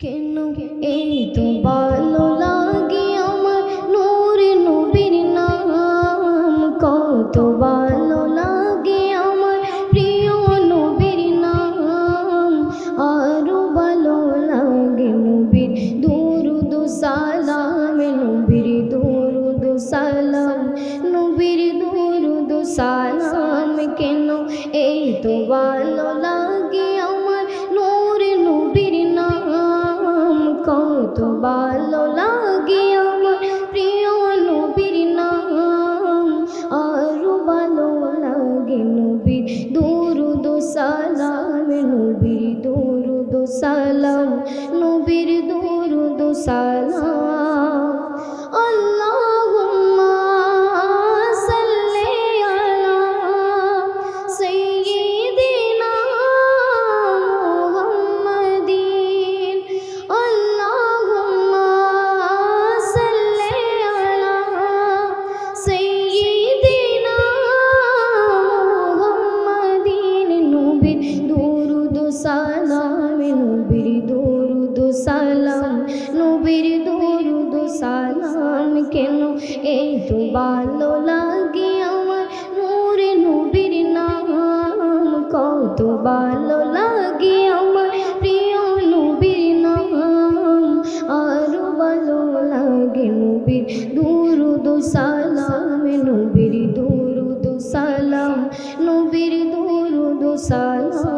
কেন? এই তো ভালো লাগে আমার নূরে নবীর নাম। কত ভালো লাগে আমার প্রিয় নবীর নাম। আরও ভালো লাগে নবীর দুরুদ সালাম, নবীর দুরুদ সালাম, নবীর দুরুদ সালাম। কেন? এই তো ভালো লাগে কত ভালো লাগে আমার প্রিয় নবীর নাম। আরও ভালো লাগে নবীর দুরুদ সালাম, নবীর দুরুদ সালাম, নবীর দুরুদ সালাম। তো ভালো লাগে আমার নূরে নবীর নাম। কত ভালো লাগে আমার প্রিয় নবীর নাম। আরও ভালো লাগে নবীর দুরুদ সালাম, নবীর দুরুদ সালাম, নবীর দুরুদ সালাম।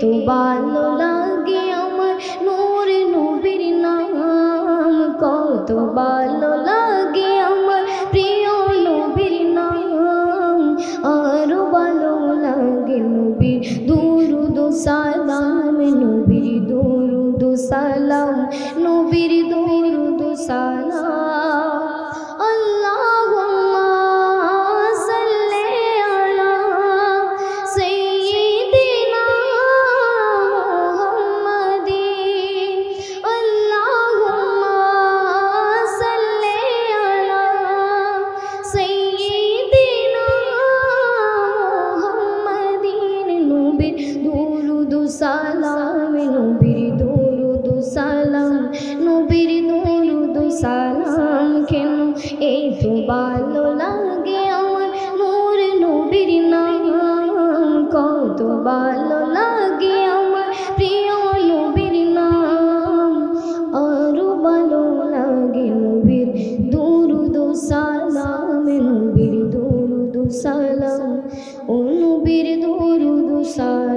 তো ভালো লাগে আমার নূর নবীর নাম। কত ভালো লাগে আমার প্রিয় নবীর নাম। আরও ভালো লাগে নবীর দুরুদ সালাম, নবীর দুরুদ সালাম এই তো ভালো লাগে আমার নূর নবীর নাম। কত ভালো লাগে আমার প্রিয় নবীর নাম। আরও ভালো লাগে নবীর দুরুদ সালাম, নবীর দুরুদ সালাম। ও নবীর দুরুদ সালাম।